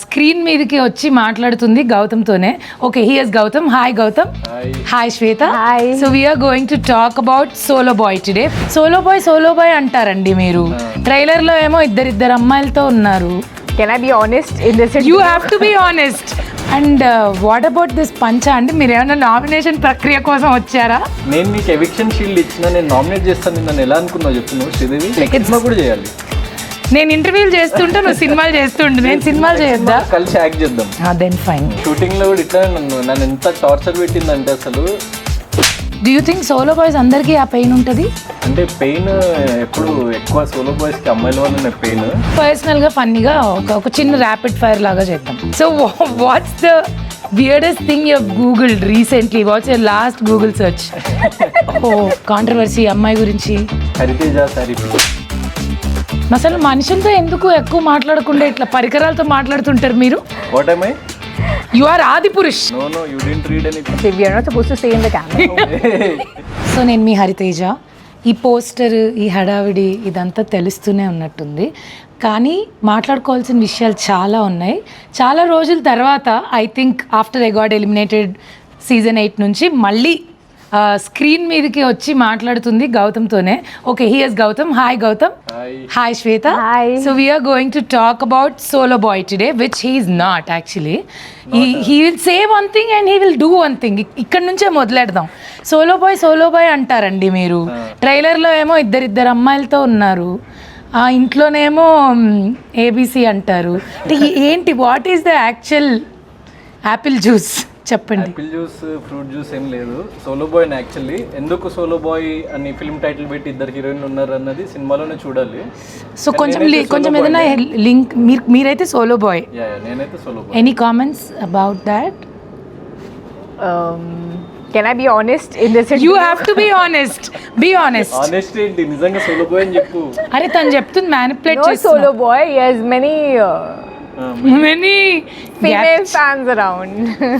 Screen మీదకి వచ్చి మాట్లాడుతుంది గౌతమ్తోనే. Okay here's Gautham. Hi Gautham. Hi Shweta. So we're going to talk about solo boy today solo boy solo boy అంటారండి మీరు. ట్రైలర్లో ఏమో ఇద్దరిద్దరు అమ్మాయిలతో ఉన్నారు. Can I be honest in this? You have to be honest and what about this పంచ అండి మీరు ఏమైనా నామినేషన్ ప్రక్రియ కోసం వచ్చారా? నేను నీకు ఎవిక్షన్ షీల్డ్ ఇచ్చిన నేను నామినేట్ చేస్తాను నన్ను ఎలా అనుకున్నావు చెప్పు నువ్వు శ్రీదేవి? కూడా చేయాలి. నేను ఇంటర్వ్యూలు చేస్తుంటే నువ్వు సినిమాలు చేస్తుంటే నేను సినిమాలు చేయొద్దా? కలిసి యాక్ట్ చేద్దాం. దెన్ ఫైన్ షూటింగ్లో కూడా ఇట్లా నన్ను నన్ను ఎంత టార్చర్ పెట్టిందంటే అసలు. Do you think solo boys అందరికీ ఆ పెయిన్ ఉంటుంది? అంటే పెయిన్ ఎప్పుడు ఎక్కువ సోలో బాయ్స్కి అమ్మాయిల వల్ల పెయిన్ పర్సనల్గా ఫన్నీగా ఒక ఒక చిన్న ర్యాపిడ్ ఫైర్ లాగా చేద్దాం. So what's the weirdest thing you Google recently what's your last Google search oh controversy అమ్మాయి గురించి. హరితేజ సారీ అసలు మనుషులతో ఎందుకు ఎక్కువ మాట్లాడకుండా ఇట్లా పరికరాలతో మాట్లాడుతుంటారు మీరు? What I you are Adipurush. No no you didn't read any we are not supposed to say in the camera. So నేను మీ హరితేజ. ఈ పోస్టర్ ఈ హడావిడి ఇదంతా తెలుస్తూనే ఉన్నట్టుంది. కానీ మాట్లాడుకోవాల్సిన విషయాలు చాలా ఉన్నాయి. చాలా రోజుల తర్వాత I think after I got eliminated season eight నుంచి మళ్ళీ స్క్రీన్ మీదకి వచ్చి మాట్లాడుతుంది గౌతమ్తోనే. Okay here's Gautam. Hi Gautam. Hi Shweta. So we are going to talk about solo boy today which he is not actually he will say one thing and he will do one thing ఇక్కడ నుంచే మొదలెడదాం. Solo bye solo bye అంటారండి మీరు. ట్రైలర్లో ఏమో ఇద్దరిద్దరు అమ్మాయిలతో ఉన్నారు. ఆ ఇంట్లోనేమో ఏబీసీ అంటారు. అంటే ఏంటి what is the actual apple juice చెప్పండి. యాపిల్ జ్యూస్ ఫ్రూట్ జ్యూస్ ఏం లేదు. సోలో బాయ్ యాక్చువల్లీ ఎందుకు సోలో బాయ్ అని ఫిల్మ్ టైటిల్ పెట్టి ఇద్దరు హీరోయిన్లు ఉన్నారు అన్నది సినిమాలోనే చూడాలి. సో కొంచెం కొంచెం ఏదైనా లింక్ మీరు మీరైతే సోలో బాయ్ యా నేనైతే solo boy any comments about that Um, can I be honest in this? You have to be honest be honest honest ఏంటి? నిజంగా సోలో బాయ్ అని చెప్పు. అరే తను చెప్తుంది manipulate boy. He has many uh, many female fans around.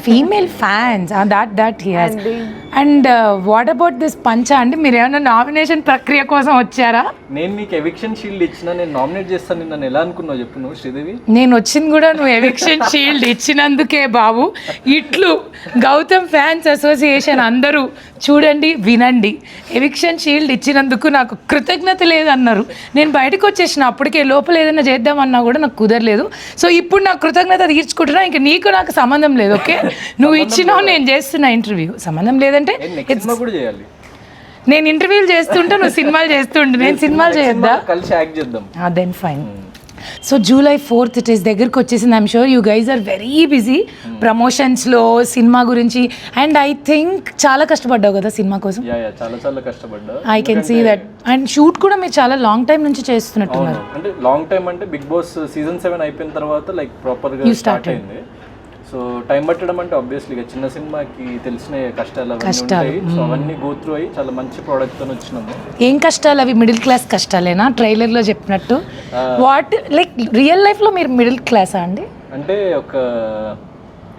Female fans that that he has And the- and what about this పంచ అండి మీరు ఏమైనా నామినేషన్ ప్రక్రియ కోసం వచ్చారా? నేను నీకు ఎవిక్షన్ షీల్డ్ ఇచ్చిన నేను నామినేట్ చేస్తాను నన్ను ఎలా అనుకున్నావు చెప్పు నువ్వు శ్రీదేవి? నేను వచ్చింది కూడా నువ్వు ఎవిక్షన్ షీల్డ్ ఇచ్చినందుకే బాబు. ఇట్లు గౌతమ్ ఫ్యాన్స్ అసోసియేషన్ అందరూ చూడండి వినండి. ఎవిక్షన్ షీల్డ్ ఇచ్చినందుకు నాకు కృతజ్ఞత లేదన్నారు. నేను బయటకు వచ్చేసిన అప్పటికే లోపల ఏదైనా చేద్దామన్నా కూడా నాకు కుదరలేదు. సో ఇప్పుడు నాకు కృతజ్ఞత తీర్చుకుంటున్నా ఇంక నీకు నాకు సంబంధం లేదు ఓకే? నువ్వు ఇచ్చినావు నేను చేస్తున్నా ఇంటర్వ్యూ. సంబంధం లేదంటే నేను ఇంటర్వ్యూలు చేస్తుంటే నువ్వు సినిమాలు చేస్తుంటే నేను సినిమాలు చేయొద్దా? కలిసి యాక్ట్ చేద్దాం. Then fine so July fourth it is దగ్గరికి వచ్చేసింది. I'm sure you guys are very busy ప్రమోషన్స్లో cinema గురించి. అండ్ ఐ థింక్ చాలా కష్టపడ్డావు కదా సినిమా కోసం. చాలా చాలా కష్టపడ్డా I can see that and shoot కూడా మీరు చాలా లాంగ్ టైం నుంచి చేస్తున్నట్టున్నారు. అంటే లాంగ్ టైం అంటే బిగ్ బాస్ సీజన్ సెవెన్ అయిపోయిన తర్వాత లైక్ ప్రాపర్గా స్టార్ట్ అయింది. సో టైం పట్టడం అంటే ఆబ్వియస్లీ చిన్న సినిమాకి తెలిసిన కష్టాలు అవన్నీ సో అవన్నీ గో త్రూ అయ్యి చాలా మంచి ప్రోడక్ట్తో వచ్చినాము. ఏం కష్టాలు అవి? మిడిల్ క్లాస్ కష్టాలేనా? ట్రైలర్లో చెప్పినట్టు. వాట్ లైక్ రియల్ లైఫ్లో మీరు మిడిల్ క్లాసా అండి? అంటే ఒక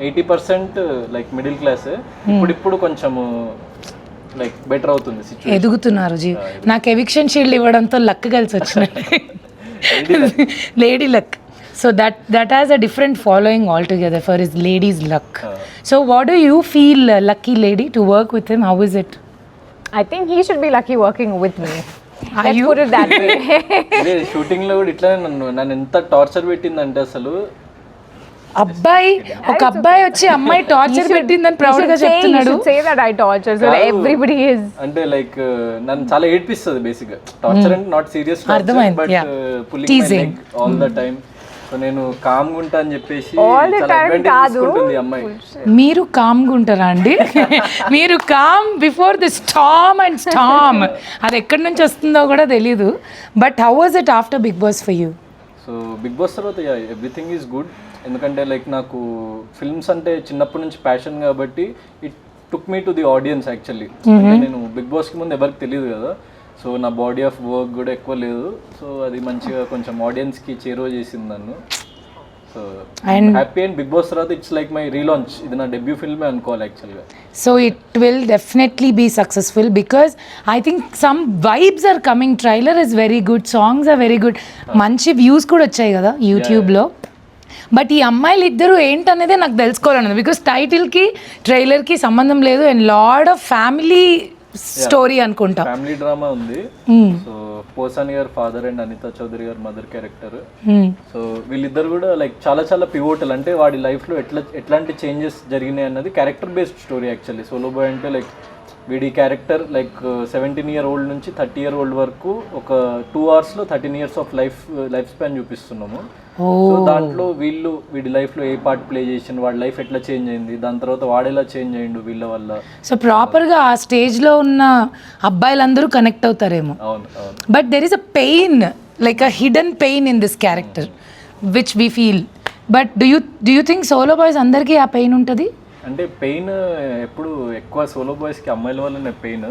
eighty percent like middle class ఇప్పుడు ఇప్పుడు కొంచెము లైక్ బెటర్ అవుతుంది ఎదుగుతున్నారు జీ. నాకు ఎవిక్షన్ షీల్డ్ ఇవ్వడంతో లక్ కలిసి వచ్చినాయి lady luck so that that has a different following altogether for is ladies luck so what do you feel lucky lady to work with him how is it I think he should be lucky working with me. Let's you? put it that way. షూటింగ్లో కూడా ఇట్లానే నన్ను నన్ను ఎంత torture పెట్టిందంటే అసలు అబ్బాయి ఒక అబ్బాయి వచ్చి అమ్మాయి టార్చర్ పెట్టిందని ప్రౌడ్గా you, should say, you చెప్తున్నాడు that I torture so that కాదు. everybody is. అంటే లైక్ నన్ను చాలా ఏడ్పిస్తుంది బేసిక్గా టార్చర్ అంటే నాట్ సీరియస్ అర్థమైంది, but yeah. Pulling Teasing. All the time so నేను కామ్ ఉంటా అని చెప్పేసి All the చాలా time advantage కాదు. తీసుకుంటుంది ఈ అమ్మాయి. మీరు కామ్గా ఉంటారా అండి? మీరు calm before the storm and storm అది ఎక్కడి నుంచి వస్తుందో కూడా తెలీదు. But how was it after Bigg Boss for you so Bigg Boss తర్వాత ఎవ్రీథింగ్ ఈజ్ గుడ్ ఎందుకంటే లైక్ నాకు ఫిల్మ్స్ అంటే చిన్నప్పటి నుంచి ప్యాషన్ కాబట్టి it took me to the audience actually నేను బిగ్ బాస్కి ముందు ఎవరికి తెలియదు కదా. సో నా బాడీ ఆఫ్ వర్క్ కూడా ఎక్కువ లేదు. సో అది మంచిగా కొంచెం ఆడియన్స్కి చేరువ చేసింది నన్ను. So happy and Bigg Boss తర్వాత ఇట్స్ లైక్ మై రీలాంచ్ ఇది నా డెబ్యూ ఫిల్మే అనుకోవాలి యాక్చువల్గా so it will definitely be successful because I think some vibes are coming trailer is very good songs are very good మంచి views కూడా వచ్చాయి కదా యూట్యూబ్లో బట్ ఈ అమ్మాయిలు ఇద్దరు ఏంటనేదే నాకు తెలుసుకోవాలన్నది బికాస్ టైటిల్కి ట్రైలర్కి సంబంధం లేదు and lot of family story అనుకుంటా. ఫ్యామిలీ డ్రామా ఉంది. సో పోసాని గారు ఫాదర్ అండ్ అనితా చౌదరి గారు మదర్ క్యారెక్టర్. సో వీళ్ళిద్దరు కూడా లైక్ చాలా చాలా పివోటల్ అంటే వాడి లైఫ్లో ఎట్లా ఎట్లాంటి చేంజెస్ జరిగినాయి అన్నది character based story actually solo boy అంటే లైక్ వీడి character like seventeen year old నుంచి థర్టీ ఇయర్ ఓల్డ్ వరకు ఒక టూ అవర్స్లో thirteen years of life life span చూపిస్తున్నాము. సో దాంట్లో వీళ్ళు వీడి లైఫ్లో ఏ పార్ట్ ప్లే చేసిన వాడి లైఫ్ ఎట్లా చేంజ్ అయింది దాని తర్వాత వాడు ఎలా చేంజ్ అయ్యిండు వీళ్ళ వల్ల? సో ప్రాపర్గా ఆ స్టేజ్లో ఉన్న అబ్బాయిలందరూ connect అవుతారేమో. But there is a pain like a hidden pain in this character which we feel. But do you do you think solo boys అందరికీ ఆ పెయిన్ ఉంటుంది? అంటే పెయిన్ ఎప్పుడు ఎక్కువ సోలో బాయ్స్కి అమ్మాయిల వల్లనే pain.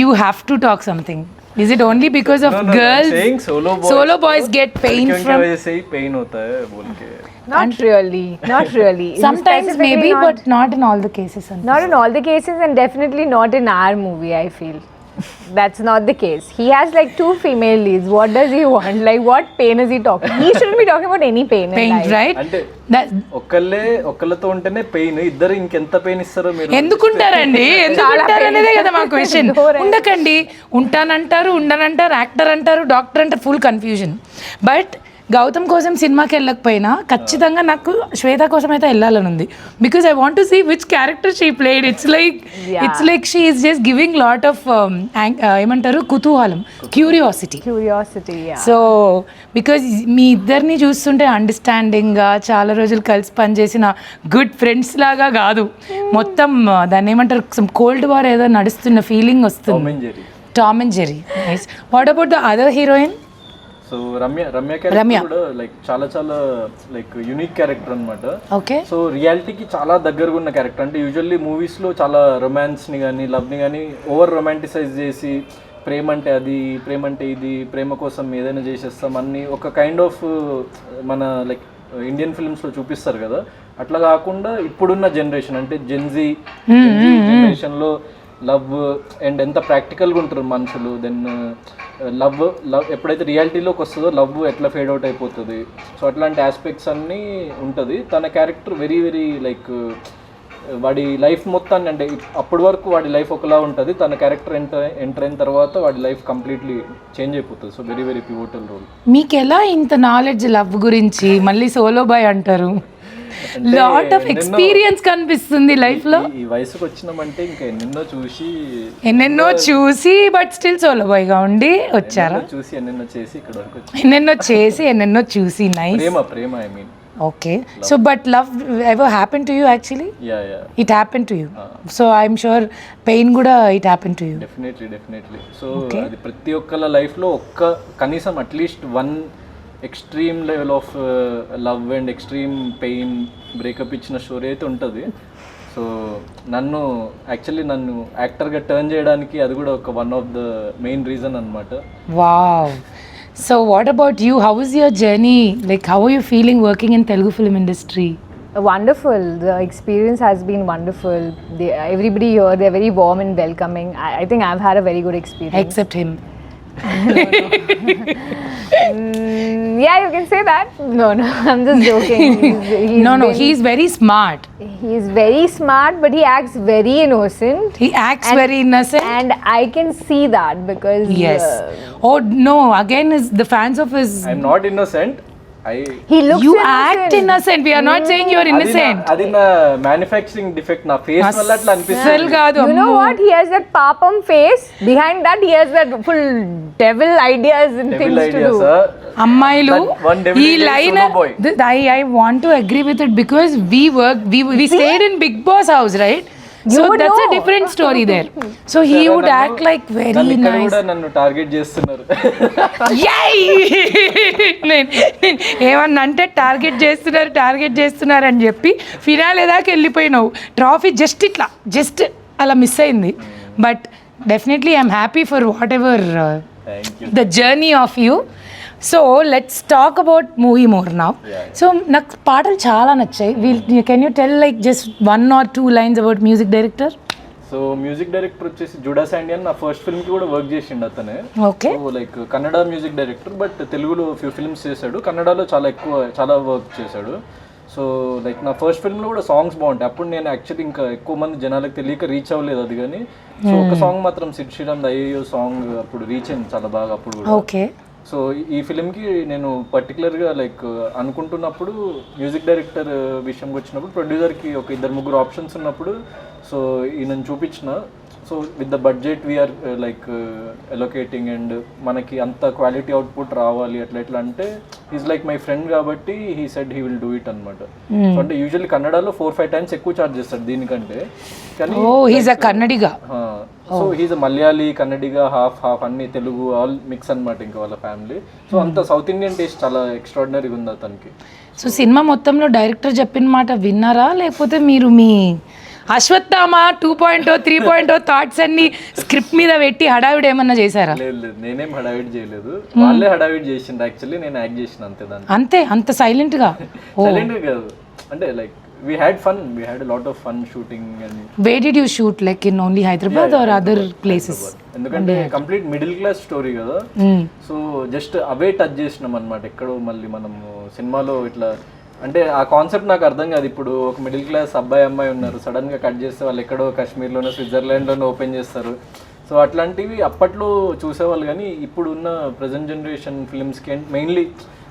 You have to talk something Is it only because of girls solo boys get pain from वजह से ही पेन होता है बोल के Not really, not really. Sometimes maybe, not, but not in all the cases. Not in all the cases, and definitely not in our movie. I feel. That's not the case. He has like two female leads. What does he want? Like, what pain is he talking? He shouldn't be talking about any pain. in pain life. right అంటే that ఒక్కళ్ళే ఒక్కళ్ళతో ఉంటేనే pain ఇద్దరు ఇంకెంత pain ఇస్తారో మీరు ఎందుకుంటారండి ఎందుకుంటారు అనేదే కదా మా క్వశ్చన్. ఉండకండి ఉంటానంటారు ఉండనంటారు యాక్టర్ అంటారు డాక్టర్ అంటారు ఫుల్ కన్ఫ్యూజన్ బట్ గౌతమ్ కోసం సినిమాకి వెళ్ళకపోయినా ఖచ్చితంగా నాకు శ్వేత కోసం అయితే వెళ్ళాలని ఉంది. Because I want to see which character she played it's like. It's like she is just giving lot of ఏమంటారు? కుతూహలం curiosity Curiosity, yeah. So because మీ ఇద్దరిని చూస్తుంటే అండర్స్టాండింగ్గా చాలా రోజులు కలిసి పనిచేసిన గుడ్ ఫ్రెండ్స్ లాగా కాదు. మొత్తం ఆ, దాన్ని ఏమంటారు? కోల్డ్ వార్ ఏదో నడుస్తున్న ఫీలింగ్ వస్తుంది. Tom and Jerry what about the other heroine so Ramya Ramya. Character కూడా లైక్ చాలా చాలా లైక్ యూనిక్ క్యారెక్టర్ అన్నమాట. ఓకే సో రియాలిటీకి చాలా దగ్గరగా ఉన్న క్యారెక్టర్ అంటే యూజువల్లీ మూవీస్లో చాలా రొమాన్స్ని కానీ లవ్ని కానీ ఓవర్ రొమాంటిసైజ్ చేసి ప్రేమ అంటే అది ప్రేమ అంటే ఇది ప్రేమ కోసం ఏదైనా చేసేస్తాం అన్ని ఒక కైండ్ ఆఫ్ మన లైక్ ఇండియన్ ఫిల్మ్స్లో చూపిస్తారు కదా. అట్లా కాకుండా ఇప్పుడున్న జనరేషన్ అంటే జెన్జీ జనరేషన్లో లవ్ అండ్ ఎంత ప్రాక్టికల్గా ఉంటారు మనుషులు దెన్ లవ్ లవ్ ఎప్పుడైతే రియాలిటీలోకి వస్తుందో లవ్ ఎట్లా ఫేడ్ అవుట్ అయిపోతుంది. సో అట్లాంటి ఆస్పెక్ట్స్ అన్నీ ఉంటుంది. తన క్యారెక్టర్ వెరీ వెరీ లైక్ వాడి లైఫ్ మొత్తాన్ని అంటే అప్పటి వరకు వాడి లైఫ్ ఒకలా ఉంటుంది. తన క్యారెక్టర్ ఎంటర్ ఎంటర్ అయిన తర్వాత వాడి లైఫ్ కంప్లీట్లీ చేంజ్ అయిపోతుంది. So very very pivotal role మీకు ఎలా ఇంత నాలెడ్జ్ లవ్ గురించి మళ్ళీ సోలో బాయ్ అంటారు? లాట్ ఆఫ్ ఎక్స్పీరియన్స్ కనిపిస్తుంది లైఫ్లో. ఈ వయసుకు వచ్చినామంటే ఇంకా ఎన్నెన్నో చూసి ఎన్నెన్నో చూసి బట్ స్టిల్ సోలో బాయ్గా ఉండి వచ్చారా? చూసి ఎన్నెన్నో చేసి ఇక్కడ వరకు ఎన్నెన్నో చేసి ఎన్నెన్నో చూసి నైస్ ప్రేమ ప్రేమ I mean okay so but love ever happen to you actually yeah yeah it happen to you so I'm sure pain కూడా it happen to you definitely definitely so అది ప్రతి ఒక్కళ్ళ లైఫ్లో ఒక్క కనీసం at least one extreme level of love and extreme pain breakup ఇచ్చిన story అయితే ఉంటుంది సో నన్ను యాక్చువల్లీ నన్ను యాక్టర్గా టర్న్ చేయడానికి అది కూడా ఒక one of the main reason అనమాట wow so what about you how is your journey like how are you feeling working in Telugu film industry Wonderful. The experience has been wonderful. They, everybody here, they're very warm and welcoming. I, I think I've had a very good experience. Except him Mm, yeah, you can say that. No, no, I'm just joking. He's, he's no, no, very, he's very smart. He's very smart, but he acts very innocent. He acts and, very innocent. And I can see that because. Yes. Uh, oh, no, again, is the fans of his. I'm not innocent. I he looks you innocent. act innocent we are not saying you're innocent అది నా manufacturing defect నా face వల్ల అట్లా అనిపిస్తుంది అస్సలు కాదు You know what? He has that papam face. Behind that, he has that full devil ideas and devil things to ideas do. అమ్మాయిలు That one devil ఈ is line solo boy. I I want to agree with it because we work we we stayed in big boss house right so that's a. Different story there so he would act like very nice నన్ను target చేస్తున్నారు. ఏమన్నా అంటే target చేస్తున్నారు target చేస్తున్నారు అని చెప్పి finale దాకా వెళ్ళిపోయినావు. ట్రాఫీ జస్ట్ ఇట్లా జస్ట్ అలా మిస్ అయింది. But definitely I'm happy for what ever the journey of you so let's talk about movie more నా సో నాకు పాటలు చాలా నచ్చాయి. Well can you tell like just one or two lines about music director so music director వచ్చేసి జుడా శాండియన్. నా first ఫిల్మ్కి కూడా work చేసిండు అతనే. Okay like Kannada music director but తెలుగులో ఫ్యూ ఫిల్మ్స్ చేశాడు. కన్నడలో చాలా ఎక్కువ చాలా వర్క్ చేశాడు. సో లైక్ నా ఫస్ట్ ఫిల్మ్లో కూడా సాంగ్స్ బాగుంటాయి. అప్పుడు నేను యాక్చువల్లీ ఇంకా ఎక్కువ మంది జనాలకు తెలియక రీచ్ అవ్వలేదు అది కానీ. సో ఒక సాంగ్ మాత్రం సిడ్ శ్రీరామ్ అయ్యో సాంగ్ అప్పుడు రీచ్ అయింది చాలా బాగా అప్పుడు కూడా. ఓకే సో ఈ ఫిలింకి నేను పర్టికులర్గా లైక్ అనుకుంటున్నప్పుడు మ్యూజిక్ డైరెక్టర్ విషయంకి వచ్చినప్పుడు ప్రొడ్యూసర్కి ఒక ఇద్దరు ముగ్గురు ఆప్షన్స్ ఉన్నప్పుడు సో ఈయనను చూపించిన so with the budget we're like allocating and మనకి అంత క్వాలిటీ అవుట్పుట్ రావాలి అట్లా ఎట్లా అంటే ఈజ్ లైక్ మై ఫ్రెండ్ కాబట్టి he said he will do it అనమాట సో అంటే యూజువల్లీ కన్నడలో ఫోర్ ఫైవ్ టైమ్స్ ఎక్కువ చార్జ్ చేస్తాడు దీనికంటే. కానీ Kannadiga so he's Malayali Kannadiga half half అన్ని తెలుగు ఆల్ మిక్స్ అన్నమాట ఇంకా వాళ్ళ ఫ్యామిలీ సో అంత సౌత్ ఇండియన్ టేస్ట్ చాలా ఎక్స్ట్రాడినరీగా ఉంది అతనికి. సో సినిమా మొత్తంలో డైరెక్టర్ చెప్పిన మాట విన్నారా? లేకపోతే మీరు మీ Ashwatthama two point three point thoughts అన్ని స్క్రిప్ట్ మీద పెట్టి హడావిడి ఏమన్నా చేశారా? లేదు లేదు. నేనేం హడావిడ్ చేయలేదు. వాళ్ళే హడావిడ్ చేసిండు యాక్చువల్లీ నేను యాక్ట్ చేసిన అంతే దాన్ని అంతే అంత సైలెంట్గా? సైలెంట్ కాదు. అంటే like we had fun we had lot of fun shooting and way did you shoot like in only Hyderabad or other places ఎందుకంటే కంప్లీట్ మిడిల్ క్లాస్ స్టోరీ కదా. సో జస్ట్ అవే టచ్ చేసినాం అనమాట ఎక్కడో మళ్ళీ మనము సినిమాలో ఇట్లా అంటే ఆ కాన్సెప్ట్ నాకు అర్థం కాదు. ఇప్పుడు ఒక మిడిల్ క్లాస్ అబ్బాయి అమ్మాయి ఉన్నారు. సడన్గా కట్ చేస్తే వాళ్ళు ఎక్కడో కాశ్మీర్లోనో స్విట్జర్లాండ్లోనో ఓపెన్ చేస్తారు. సో అట్లాంటివి అప్పట్లో చూసేవాళ్ళు కానీ ఇప్పుడు ఉన్న ప్రజెంట్ జనరేషన్ ఫిల్మ్స్కి మెయిన్లీ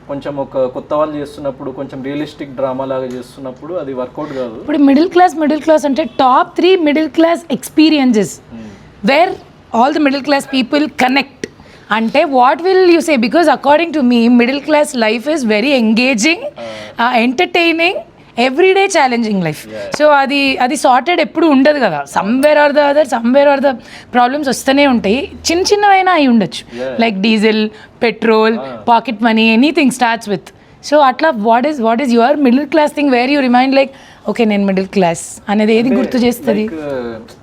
కొంచెం ఒక కొత్త వాళ్ళు చేస్తున్నప్పుడు కొంచెం రియలిస్టిక్ డ్రామా లాగా చేస్తున్నప్పుడు అది వర్కౌట్ కాదు. ఇప్పుడు మిడిల్ క్లాస్ మిడిల్ క్లాస్ అంటే top three middle class experiences where all the middle class people connect అంటే what will you say because according to me middle class life is very engaging entertaining everyday challenging life so అది అది sorted ఎప్పుడు ఉండదు కదా. Somewhere or the other somewhere or the problems వస్తూనే ఉంటాయి. చిన్న చిన్నవైనా అయి ఉండొచ్చు. Like diesel petrol pocket money anything starts with so అట్లా what is what is your middle class thing where you remind like okay నేను మిడిల్ క్లాస్ అనేది ఏది గుర్తు చేస్తుంది?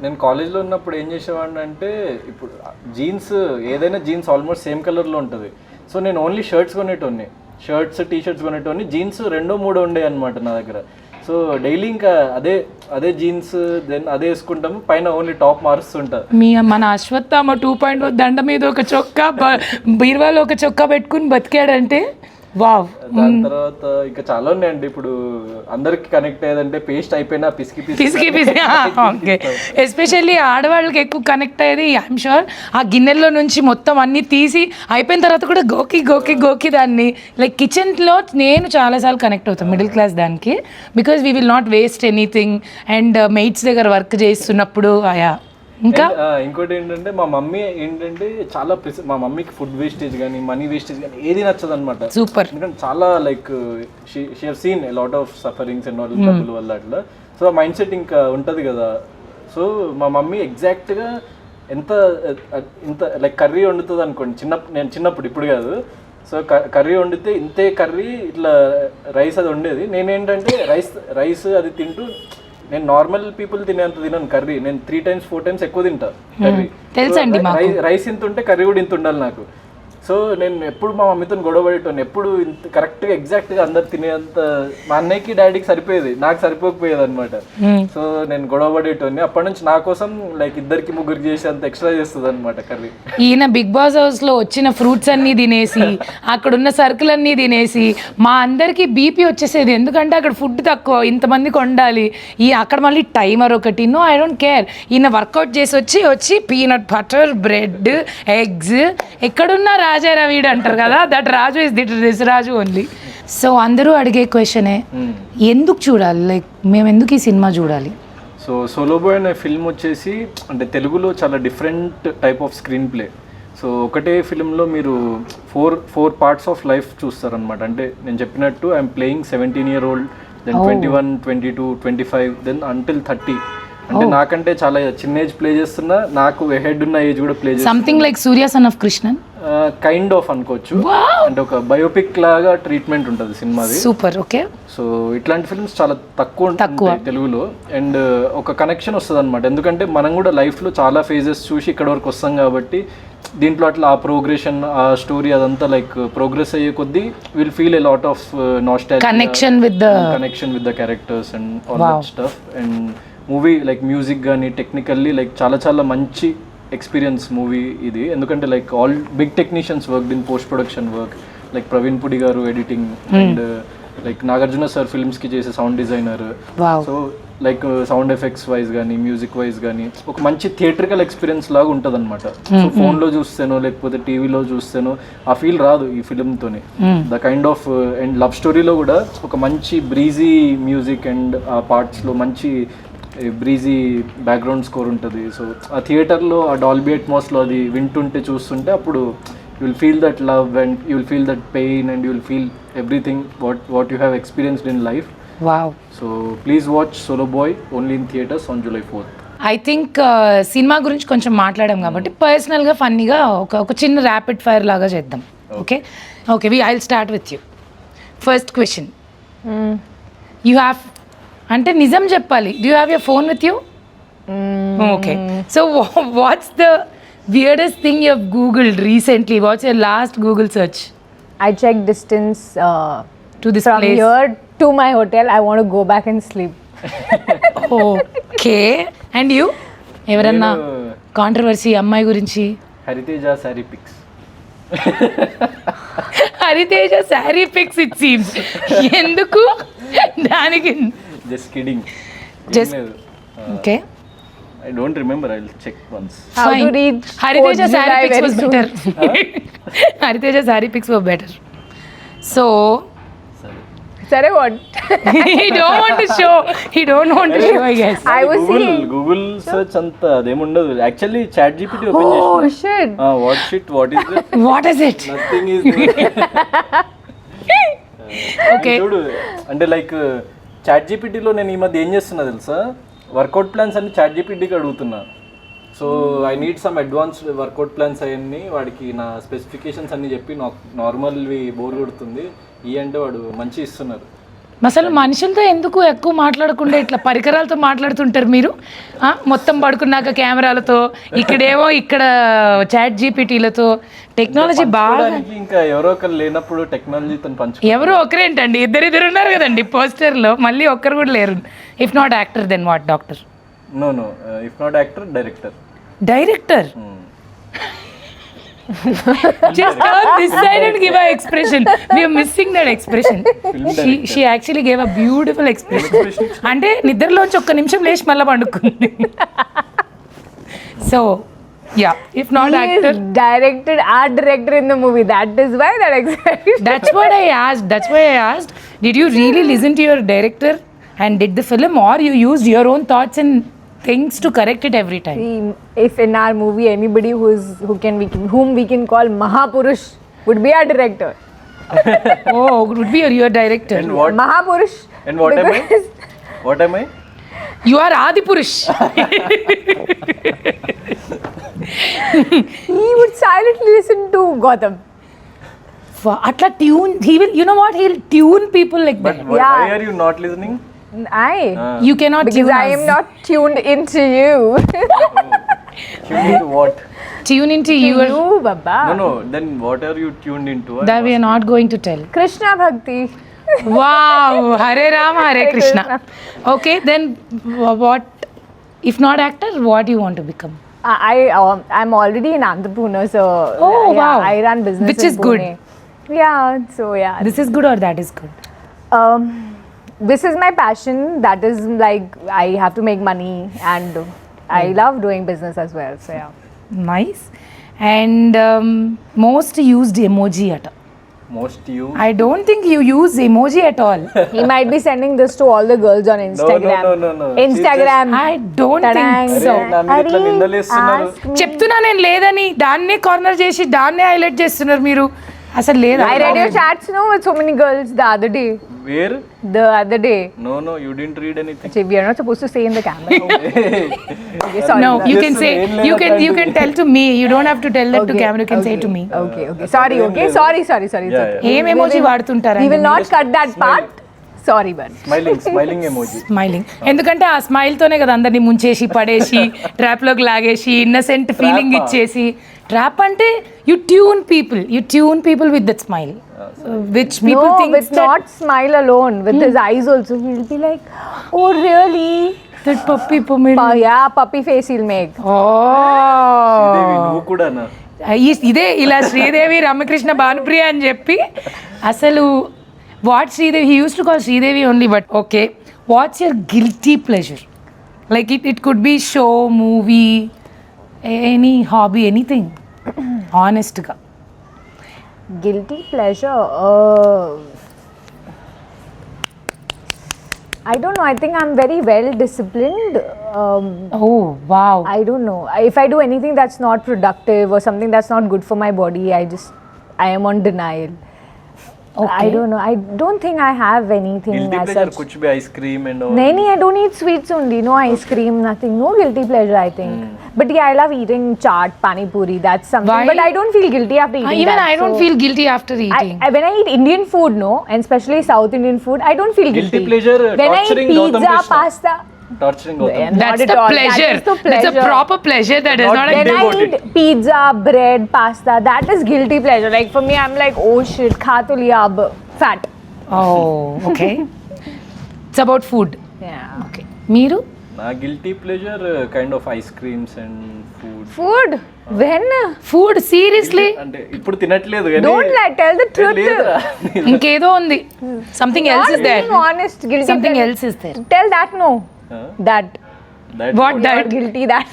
నేను కాలేజ్లో ఉన్నప్పుడు ఏం చేసేవాడిని అంటే ఇప్పుడు జీన్స్ ఏదైనా జీన్స్ ఆల్మోస్ట్ సేమ్ కలర్లో ఉంటుంది. సో నేను ఓన్లీ షర్ట్స్ కొనేటోని షర్ట్స్ టీ షర్ట్స్ కొనేటోని జీన్స్ రెండో మూడో ఉండే అనమాట నా దగ్గర. సో డైలీ ఇంకా అదే అదే జీన్స్ దెన్ అదే వేసుకుంటాం. పైన ఓన్లీ టాప్ మారుస్తుంటా. మీ మన అశ్వత్థామ టూ పాయింట్ దండ మీద ఒక చొక్కా బీరువాలో ఒక చొక్కా పెట్టుకుని బతికాడంటే వావ్. దాని తర్వాత ఇంకా చాలా ఉన్నాయండి. ఇప్పుడు అందరికి కనెక్ట్ అయ్యేదంటే పేస్ట్ అయిపోయినా పిసికి పిసికి పిసికి ఓకే. ఎస్పెషల్లీ ఆడవాళ్ళకి ఎక్కువ కనెక్ట్ అయ్యేది ఐఎమ్ షూర్ ఆ గిన్నెల్లో నుంచి మొత్తం అన్ని తీసి అయిపోయిన తర్వాత కూడా గోకి గోకి గోకి దాన్ని. లైక్ కిచెన్లో నేను చాలాసార్లు కనెక్ట్ అవుతాను మిడిల్ క్లాస్ దానికి. Because we will not waste anything and mates దగ్గర వర్క్ చేస్తున్నప్పుడు ఆయా ఇంకా? ఆ, ఇంకోటి ఏంటంటే మా మమ్మీ ఏంటంటే చాలా మా మమ్మీకి ఫుడ్ వేస్టేజ్ కానీ మనీ వేస్టేజ్ కానీ ఏది నచ్చదు అనమాట సూపర్. ఎందుకంటే చాలా like she seen lot of sufferings and all డబ్బుల వల్ల అట్లా. సో ఆ మైండ్ సెట్ ఇంకా ఉంటుంది కదా. సో మా మమ్మీ ఎగ్జాక్ట్గా ఎంత uh, ఇంత లైక్ కర్రీ వండుతుంది అనుకోండి చిన్న నేను చిన్నప్పుడు ఇప్పుడు కాదు. సో కర్రీ వండితే ఇంతే కర్రీ ఇట్లా రైస్ అది వండేది. నేనేంటంటే రైస్ రైస్ అది తింటూ నేను నార్మల్ పీపుల్ తినేంత తినను కర్రీ నేను త్రీ టైమ్స్ ఫోర్ టైమ్స్ ఎక్కువ తింటా కర్రీ తెలుసండి రైస్ ఇంత ఉంటే కర్రీ కూడా ఇంత ఉండాలి నాకు. సో నేను ఎప్పుడు మా మమ్మీతో గొడవ పడేటోని ఎప్పుడు ఇంత కరెక్ట్గా ఎగ్జాక్ట్గా అందరు తినేంత మా అన్నయ్యకి డాడీకి సరిపోయేది. నాకు సరిపోకపోయేది అనమాట సో నేను గొడవ పడేటోని అప్పటి నుంచి నా కోసం లైక్ ఇద్దరికి ముగ్గురికి చేసి అంత ఎక్స్ట్రా చేస్తుంది అనమాట కర్రీ. ఈయన బిగ్ బాస్ హౌస్లో వచ్చిన ఫ్రూట్స్ అన్నీ తినేసి అక్కడ ఉన్న సరుకులు అన్నీ తినేసి మా అందరికీ బీపీ వచ్చేసేది. ఎందుకంటే అక్కడ ఫుడ్ తక్కువ ఇంతమందికి వండాలి ఈ అక్కడ మళ్ళీ టైమర్ ఒకటి. నో ఐ డోంట్ కేర్ ఈయన వర్కౌట్ చేసి వచ్చి వచ్చి పీనట్ బటర్ బ్రెడ్ ఎగ్స్ ఎక్కడున్నా రాజా రవీడు అంటారు కదా that Raju is that this Raju only so అందరూ అడిగే క్వశ్చనే ఎందుకు చూడాలి? లైక్ మేము ఎందుకు ఈ సినిమా చూడాలి? సో సోలో బాయ్ అనే ఫిల్మ్ వచ్చేసి అంటే తెలుగులో చాలా different type of screenplay so ఒకటే ఫిల్మ్లో మీరు four four parts of life చూస్తారనమాట అంటే నేను చెప్పినట్టు I'm playing seventeen year old then twenty one twenty two twenty five then until thirty అంటే నాకంటే చాలా చిన్న ఏజ్ ప్లే చేస్తున్నా నాకు హెడ్ ఉన్న ఏజ్ కూడా play something like Surya son of Krishnan kind of అనుకోవచ్చు. అంటే ఒక బయోపిక్ లాగా ట్రీట్మెంట్ ఉంటుంది సినిమాది. సూపర్ ఓకే సో ఇట్లాంటి ఫిల్మ్స్ చాలా తక్కువ ఉంటాయి తెలుగులో. అండ్ ఒక కనెక్షన్ వస్తుంది అనమాట ఎందుకంటే మనం కూడా లైఫ్లో చాలా ఫేజెస్ చూసి ఇక్కడ వరకు వస్తాం కాబట్టి దీంట్లో అట్లా ఆ ప్రోగ్రెషన్ ఆ స్టోరీ అదంతా లైక్ ప్రోగ్రెస్ అయ్యే కొద్దీ will feel a lot of nostalgia connection with the connection with the characters and all that stuff and movie like music కానీ టెక్నికల్లీ లైక్ చాలా చాలా మంచి ఎక్స్పీరియన్స్ మూవీ ఇది. ఎందుకంటే like all big technicians work in post production work like Praveen Pudi garu editing and like Nagarjuna sir ఫిల్మ్స్కి చేసే sound designer so like sound effects wise కానీ music wise కానీ ఒక మంచి థియేట్రికల్ ఎక్స్పీరియన్స్ లాగా ఉంటుంది అనమాట సో ఫోన్లో చూస్తేనో లేకపోతే టీవీలో చూస్తేనో ఆ ఫీల్ రాదు ఈ ఫిలింతోని the kind of and love స్టోరీలో కూడా ఒక మంచి బ్రీజీ మ్యూజిక్ అండ్ ఆ పార్ట్స్లో మంచి బ్రీజీ బ్యాక్గ్రౌండ్ స్కోర్ ఉంటుంది. సో ఆ థియేటర్లో ఆ డాల్బీ అట్మాస్లో అది వింటుంటే చూస్తుంటే అప్పుడు you will feel that love and you will feel that pain and you will feel everything what what you have experienced in life wow so please watch solo boy only in theatres on July fourth I think cinema గురించి కొంచెం మాట్లాడాం కాబట్టి పర్సనల్గా ఫన్నీగా ఒక ఒక చిన్న rapid fire లాగా చేద్దాం. Okay okay we I start with you first question you have అంటే నిజం చెప్పాలి. Do have your phone with you okay so what's the weirdest thing you have googled recently what's your last Google search I check distance uh, to this from place here to my hotel. I want to go back and sleep. Okay and you ఎవరన్నా controversy అమ్మాయి గురించి? Hariteja sari pics Hariteja sari pics it seems ఎందుకు? దానికి just kidding Just- okay. I don't remember I check once How to read Hariteja 4th sari July pics soon. Better Hariteja sari pics were better so సరే Sorry, what? He don't want to show he don't want to show I guess I was Google seeing. Google search అంత అదేముండదు. Actually chat GPT open Oh చేసిన shit! What shit what is that what is it nothing is okay చూడు అంటే like chat జీపీటీలో నేను ఈ మధ్య ఏం చేస్తున్నా తెలుసా? వర్కౌట్ ప్లాన్స్ అన్ని చాట్ జీపీటీకి అడుగుతున్నా. So I need some advanced workout plans అవన్నీ వాడికి నా స్పెసిఫికేషన్స్ అన్ని చెప్పి నాకు నార్మల్వి బోర్ కొడుతుంది. ఈ అంటే వాడు మంచి ఇస్తున్నారు. అసలు మనుషులతో ఎందుకు ఎక్కువ మాట్లాడకుండా ఇట్లా పరికరాలతో మాట్లాడుతుంటారు మీరు? మొత్తం పడుకున్నాక కెమెరాలతో ఇక్కడేమో ఇక్కడ చాట్ జీపీటీలతో టెక్నాలజీ బాగా ఇంకా ఎవరో ఒకరు లేనప్పుడు టెక్నాలజీతో పంచు ఎవరు ఒకరేంటండి? ఇద్దరు ఇద్దరు ఉన్నారు కదండి పోస్టర్లో మళ్ళీ ఒక్కరు కూడా లేరు. If not actor then what doctor no no if not actor director director just turn this side and give a expression. We are missing that expression. She, she actually gave a beautiful expression. అంటే నిద్రలోంచి ఒక్క నిమిషం లేచి మళ్ళీ పండుకుంది so yeah if not He actor is directed art director in the movie. That is why that excites. That's what I asked that's why I asked did you really listen to your director and did the film or you used your own thoughts and things to correct it every time. See, if in our movie anybody who is who can we can, whom we can call Mahapurush would be our director. oh, would be your, director. And what? Mahapurush. And what am I? What am I? You are Adipurush. he would silently listen to Gotham. For, atla tune, he will, you know what, he'll tune people like but that. But yeah. why are you not listening? I. Ah. You cannot because tune I us. am not tuned into you. Oh. tuned into what? Tune into your. you, Baba. No, no. Then what are you tuned into? I That we are not going to tell. Krishna Bhakti. Wow. Hare Ram, Hare Krishna. Okay, then what, if not actor, what do you want to become? I I, um, I'm already an entrepreneur, so Oh, yeah, wow. I run business, Which in is good. Yeah, so yeah, This is good or that is good? um, this is my passion. That is like I have to make money, and I love doing business as well. So yeah. nice and um, most used emoji at most you i don't think you use emoji at all he might be sending this to all the girls on Instagram. no, no, no. She's Instagram. i don't Tadang. think so అరే, నా మీద ఇట్లా నిందలేస్తున్నారు ask me. చెప్తున్నా నేను లేదని దాన్నే corner చేసి దాన్నే హైలైట్ చేస్తున్నారు మీరు అసలు లేదు I read your chats no with so many girls the other day where the other day no no you didn't read anything so we are not suppose to say in the camera sorry no you can say you can you can tell to me you don't have to tell that to camera you can say to me okay okay sorry okay sorry sorry sorry ఏమ emoji వాడుతుంటారా we will not cut that part ఎందుకంటే ఆ smile తోనే కదా అందరినీ ముంచేసి పడేసి ట్రాప్లోకి లాగేసి innocent feeling ఇచ్చేసి ట్రాప్ అంటే you tune people you tune people with that smile which people no, think with not smile alone, with his eyes also. He'll be like, oh, really? That puppy పొమిడి Uh, yeah, puppy face he'll make. Oh Sridevi, నువ్వు కూడా నా ఈ- ఇదే ఇలా శ్రీదేవి రామకృష్ణ భానుప్రియ అని చెప్పి అసలు what Sridevi he used to call Sridevi only but okay what's your guilty pleasure like it it could be show movie any hobby anything ఆనెస్ట్గా Guilty pleasure. Uh, I don't know. I think I'm very well disciplined. Um, oh wow I don't know. If I do anything that's not productive or something that's not good for my body, I just I am on denial. Okay. I don't know. I don't think I have anything Guilty as pleasure such. ice cream and all. No, no, I don't eat sweets only. No ice cream, nothing. No guilty pleasure, I think. Hmm. But yeah, I love eating chaat, pani puri. That's something. Why? But I don't feel guilty after ah, eating. Uh, even that, I don't so- feel guilty after eating. I, when I eat Indian food, no, and especially South Indian food, I don't feel Guilty guilty. pleasure, When I eat pizza, pasta, Torturing Yeah. అవుతుంది that's Not the at all. That pleasure is the that's a pleasure. Proper pleasure that is Not not When I devoted. eat pizza, bread, pasta, that is guilty pleasure. Like for me, I'm like, oh shit, kha to liya ab. Fat. Oh okay it's about food Yeah. Okay మీరు నా guilty pleasure kind of ice creams and food Food? When? Food seriously అంటే ఇప్పుడు తినట్లేదు కానీ Don't lie, tell the A, truth. లేదురా ఇంకేదో ఉంది something else Not is there being honest, guilty something pleasure. Else is there Tell that no. That. What that guilty that.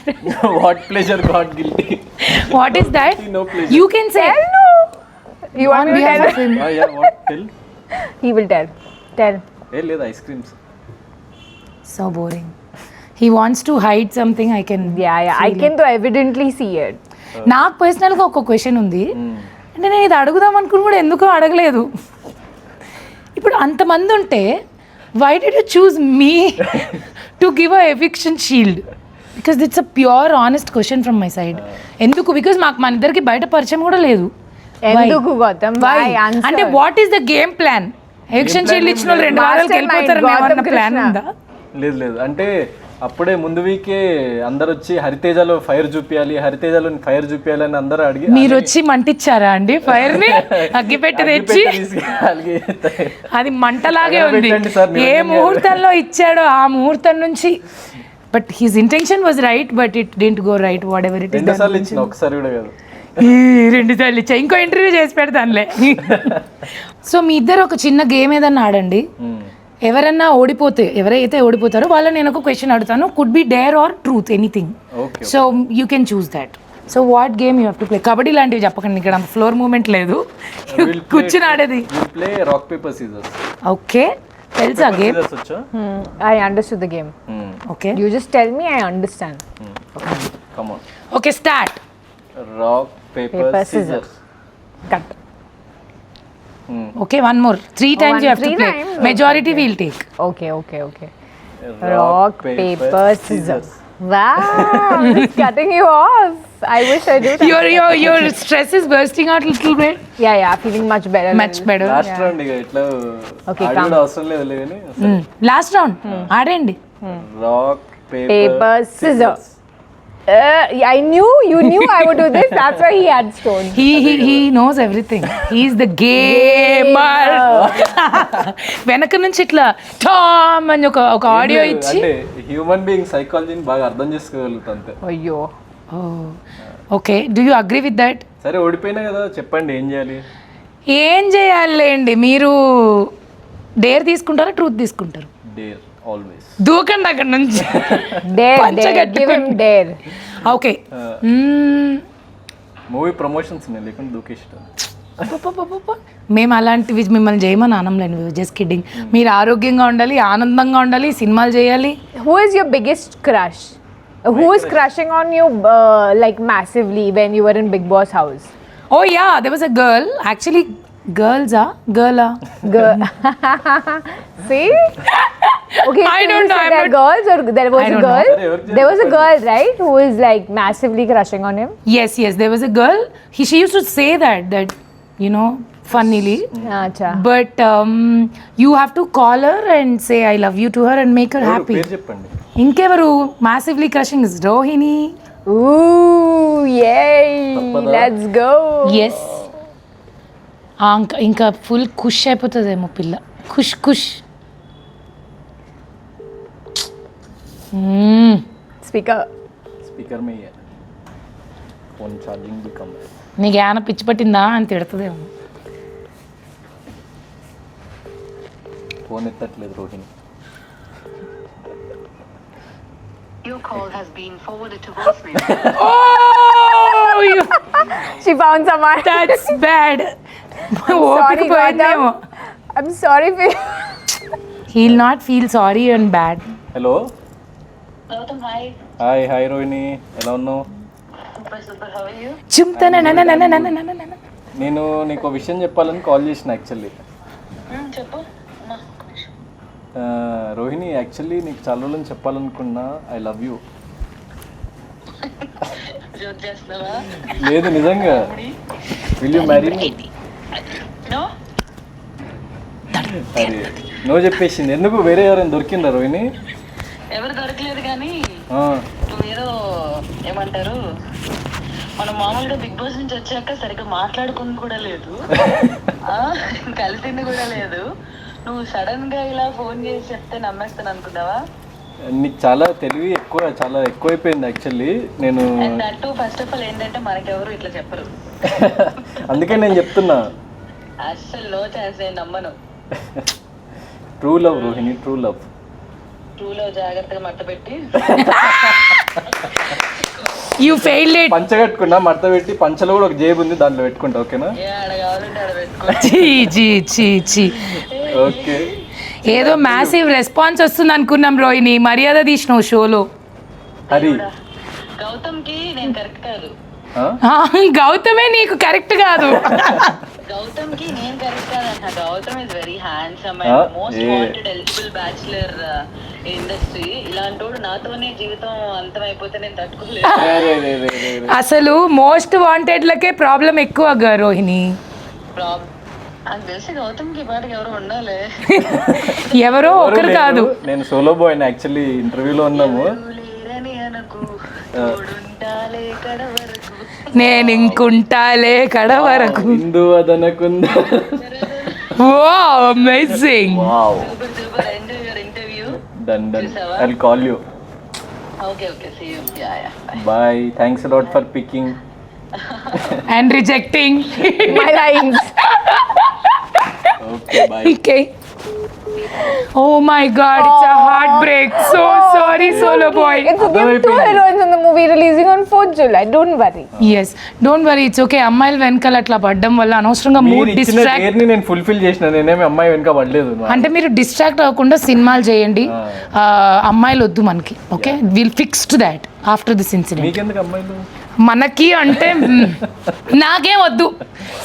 What pleasure got guilty what is that No pleasure. You can say no. You want me to tell? Yeah what tell He will tell. Tell. ఏ లేదు ice creams so boring he wants to hide something I can Yeah, yeah. I can though evidently see it. నాకు పర్సనల్గా ఒక question ఉంది అంటే నేను ఇది అడుగుదాం అనుకుని కూడా ఎందుకో అడగలేదు ఇప్పుడు అంతమంది ఉంటే why did you choose me to give a eviction shield because it's a pure honest question from my side ఎందుకు? బికాస్ మాకు మన ఇద్దరికి బయట పరిచయం కూడా లేదు? ఎందుకు గౌతమ్. అంటే what is the game plan eviction shield ఇచ్చిన వాళ్ళు రెండు వారాలకు వెళ్ళిపోతారు ప్లాన్. ఉందా? లేదు లేదు. అంటే అప్పుడే ముందు వీకే అందరు వచ్చి హరితేజలో ఫైర్ చూపించాలి హరితేజలో ఫైర్ చూపించాలి అని అందరూ అడిగి మీరు వచ్చి మంటిచ్చారా అండి ఫైర్ని అగ్గిపెట్టి తెచ్చి? అది మంటలాగే ఉంది. ఏ. ముహూర్తంలో ఇచ్చాడో ఆ ముహూర్తం నుంచి. But his intention was right but it didn't go right whatever it ఇచ్చిన ఒకసారి కూడా కాదు. రెండు సార్లు ఇచ్చా. ఇంకో ఇంటర్వ్యూ చేసి పెడతానులే. సో మీ ఇద్దరు ఒక చిన్న గేమ్ ఏదన్నా ఆడండి. ఎవరన్నా ఓడిపోతే ఎవరైతే ఓడిపోతారో వాళ్ళని నేను ఒక క్వశ్చన్ అడుగుతాను. Could be dare or truth anything okay so you can choose that so what game you have to play kabaddi లాంటివి చెప్పకండి ఇక్కడ ఫ్లోర్ మూమెంట్ లేదు. కూర్చుని ఆడేది. Play rock paper scissors okay తెలుసా game I understood the game. Okay You just tell me, I understand. Come on okay start rock paper scissors Cut. Okay one more three times one- you have to play? Majority will take Okay, okay, okay. Rock, paper, scissors. Wow, it's cutting you off. I wish I do that. Your your your stress is bursting out little bit Yeah, yeah, feeling much better. Much better last round ఇక ఇట్లా Okay, come. అవసరం లేదు కానీ last round ఆడండి rock Paper, paper scissors. Uh, yeah, I knew you knew I would do this. That's why he had stone. He he he knows everything he is the gamer వెనక నుంచి ఇట్లా Tom అని ఒక ఒక audio ఇచ్చి అంటే human being సైకాలజీని బాగా అర్థం చేసుకోగలుగుతా అంతే. Ayyo. Okay do you agree with that సరే ఓడిపోయినా కదా చెప్పండి ఏం చేయాలి? ఏం చేయాలండి మీరు డేర్ తీసుకుంటారా ట్రూత్ తీసుకుంటారు? డేర్ ఆల్వేస్ దూకండి అక్కడ నుంచి. ఓకే మ్మ్. మూవీ ప్రమోషన్స్ ఉన్నాయి లేకుంటే దూకేష్టం పపపపప. మేము అలాంటివి మిమ్మల్ని చేయమని ఆనంలేండి జస్ట్ కిడ్డింగ్ మీరు ఆరోగ్యంగా ఉండాలి ఆనందంగా ఉండాలి సినిమాలు చేయాలి Who is your biggest crush? Uh, Who is crushing on you uh, like massively when you were in Big Boss house? Oh yeah they was a girl actually గర్ల్సా గర్లా Girl. See? Okay, I so don't you know, there girls or there was I a know. girl. ఎవరికి There was a girl, right, who is like massively crushing on him. Yes yes they was a girl he she used to say that that you know funnily Acha. You have to call her and say I love you to her and make her happy పేరు చెప్పండి ఇంకెవరు massively crushing is Rohini Ooh, yay! Tapada. Let's go. Yes ఇంకా ఇంకా full ఖుష్ అయిపోతుందేమో పిల్ల ఖుష్ ఖుష్ స్పీకర్ స్పీకర్ మీ ఫోన్ ఛార్జింగ్ బికమ్ నీకు ఏమైనా పిచ్చి పట్టిందా అని తిడుతుందేమో phone ఎత్తట్లేదు Rohini Your call has been forwarded to voicemail. Oh, you, She found someone. that's bad. Sorry, Gautam. I'm sorry for He'll not feel sorry and bad. Hello. Gautam, hi. Hi hi Rohini ఎలా ఉన్నావు Super, super. How are you? చుమ్తాన నేను నీకు ఒక విషయం చెప్పాలని call చేసిన actually Hmm, చెప్పు. Rohini actually నీకు చాలా రోజులు చెప్పాలనుకున్నా ఐ లవ్ యూ లేదు నిజంగా విల్ యూ మ్యారీ నో అరే నువ్వు చెప్పేసింది ఎందుకు వేరే ఎవరైనా దొరికిందా రోహిణి ఎవరు దొరకలేదు కానీ ఏదో ఏమంటారు మనం మామూలుగా బిగ్ బాస్ నుంచి వచ్చాక సరిగ్గా మాట్లాడుకుంది కూడా లేదు. ఆ, కలిసింది కూడా లేదు. నువ్వు సడన్గా ఇలా ఫోన్ చేసి చెప్తే నమ్మేస్తాను అనుకున్నావా? నీకు చాలా తెలివి ఎక్కువ చాలా ఎక్కువైపోయింది యాక్చువల్లీ. నేను and that first of all ఏంటంటే మనకెవరు ఇట్లా చెప్పరు. అందుకే నేను చెప్తున్నా. అస్సలు నో ఛాన్స్ నేను నమ్మను. True love Rohini true love ట్రూలో జాగ్రత్తగా మట్ట పెట్టి. యూ ఫెయిల్ ఇట్ పంచ కట్టుకున్నా మడత పెట్టి పంచలో కూడా ఒక జేబు ఉంది దాంట్లో పెట్టుకుంటా ఓకేనా? చీ చీ చీ చీ ఓకే. ఏదో మ్యాసివ్ రెస్పాన్స్ వస్తుంది అనుకున్నాం రోహిణి. మర్యాద తీసినావు షోలో. హరి. గౌతమ్కి నేను కరెక్ట్ కాదు. ఆ? గౌతమే నీకు కరెక్ట్ కాదు. గౌతమ్కి నేను కరెక్ట్ కాదంట. Gautam is very handsome and most. Wanted eligible bachelor industry ఇలాంటోడు నాతోనే జీవితం అంతమైపోతే నేను తట్టుకోలేదు. అసలు మోస్ట్ వాంటెడ్లకే ప్రాబ్లం ఎక్కువ గా రోహిణి. ఎవరు ఉండాలి. ఎవరో ఎవరు ఒకరు. కాదు. నేను సోలో బాయ్ యాక్చువల్లీ ఇంటర్వ్యూలో ఉన్నాము. నేను ఇంకుంటాలే కడ వరకు Hindu అదనకుంద oh amazing wow super super enjoy your interview done done చూసావా? I call you okay okay see you yeah yeah bye thanks a lot for picking and rejecting my lines. Okay bye okay Oh my god it's a heart break so sorry solo boy It's okay. two heroines in the movie releasing on 4th July. Don't worry. Yes don't worry it's okay అమ్మాయిల వెనకాల అట్లా పడ్డం వల్ల అనవసరంగా మీరు mood ఇచ్చిన distract పేరుని నేను ఫుల్ఫిల్ చేసిన. నేనేమి అమ్మాయి వెనక పడలేదు. అంటే మీరు డిస్ట్రాక్ట్ అవ్వకుండా సినిమాలు చేయండి. ఆ, అమ్మాయిలు వద్దు మనకి. Okay will fix to that after this incident మీకెందుకు అమ్మాయిలు? మనకి అంటే మ్, నాకేం వద్దు.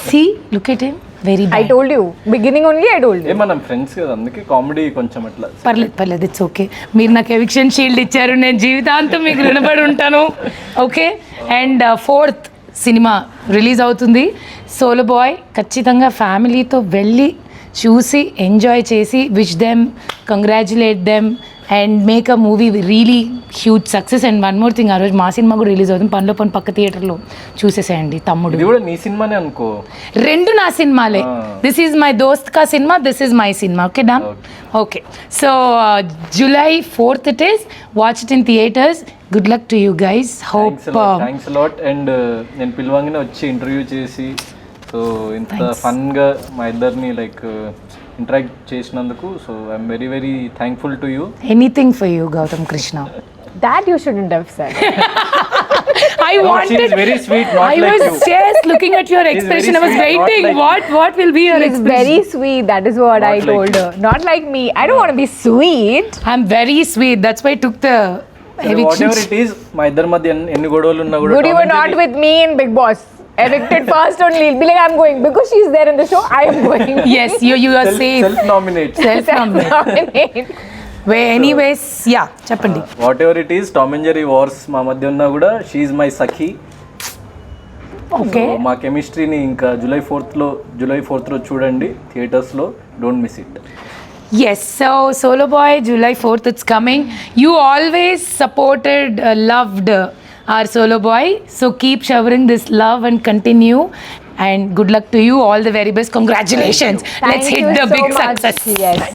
See look at him very I told you. Beginning only, I told you. ఏ మనం ఫ్రెండ్స్ కదా అందుకే కామెడీ కొంచెం అట్లా. పర్లేదు పర్లేదు ఇట్స్ ఓకే మీరు నాకు ఎవిక్షన్ షీల్డ్ ఇచ్చారు నేను జీవితాంతం మీకు రుణపడి ఉంటాను. Okay and fourth cinema release అవుతుంది. సోలో బాయ్ ఖచ్చితంగా ఫ్యామిలీతో వెళ్ళి చూసి ఎంజాయ్ చేసి wish them congratulate them and make a movie really huge success and one more thing ఆ రోజు మా సినిమా కూడా రిలీజ్ అవుతుంది. పనిలో పని పక్క థియేటర్లో చూసేసేయండి తమ్ముడు. కూడా నీ సినిమానే అనుకో. రెండు నా సినిమాలే. దిస్ ఈజ్ మై దోస్త్ కా cinema this is my cinema. Okay done okay so July fourth it is watch it in theatres good luck to you guys hope thanks lot and uh, నేను పిలవంగానే వచ్చి ఇంటర్వ్యూ చేసి so ఇంత ఫన్గా మా ఇద్దరిని like interact చేసినందుకు so I'm very very thankful to you anything for you Gautam Krishna That you shouldn't have said. I wanted very sweet I not like was just looking at your She's very expression. I was sweet, not waiting. like- What what will be your She's expression? very sweet. That is what Not I like told you. her. Not like me. I don't want to be sweet. I'm very sweet. That's why I took the what eviction. Ever it is మా ఇద్దరి మధ్య ఎన్ని- ఎన్ని గొడవలు ఉన్నా కూడా Good, you Tom were and not Jerry- Evicted first only. Be like, I'm going. Because she's there in the show, I am going. Yes, you you are Self- safe. self-nominate. Self-nominate. Nominate. Wait, anyways, yeah, చెప్పండి whatever it is Tom and Jerry wars మా మధ్య ఉన్నా కూడా she my Sakhi okay so మా కెమిస్ట్రీని ఇంకా July ఫోర్త్లో July ఫోర్త్లో చూడండి థియేటర్స్లో don't miss it Yes, so Solo Boy, July 4th, it's coming. You always supported, uh, loved uh, our Solo Boy. So keep showering this love and continue. And good luck to you. All the very best. Congratulations. Let's Thank hit the so big much. success. Yes.